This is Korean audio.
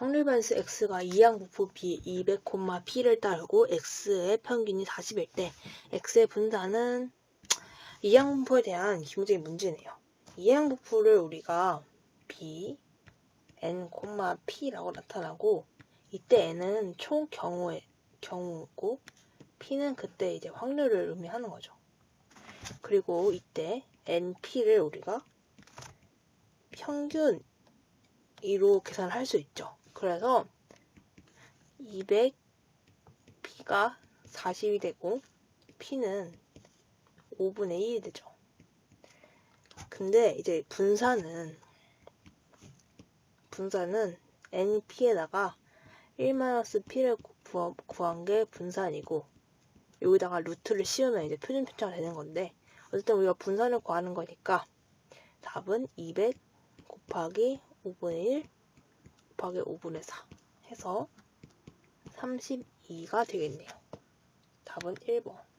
확률 변수 x가 이항부호 b 200, p를 따르고 x의 평균이 40일 때 x의 분산은 이항분포에 대한 기본적인 문제네요. 이항분포를 우리가 b, n, p라고 나타나고 이때 n은 총 경우의 경우고 p는 그때 이제 확률을 의미하는 거죠. 그리고 이때 np를 우리가 평균 2로 계산을 할수 있죠. 그래서 200 p가 40이 되고 p는 5분의 1이 되죠. 근데 이제 분산은 분산은 np에다가 1-p를 구한 게 분산이고 여기다가 루트를 씌우면 이제 표준 편차가 되는 건데 어쨌든 우리가 분산을 구하는 거니까 답은 200 곱하기 5분의 1 곱하기 5분의 4 해서 32가 되겠네요. 답은 1번.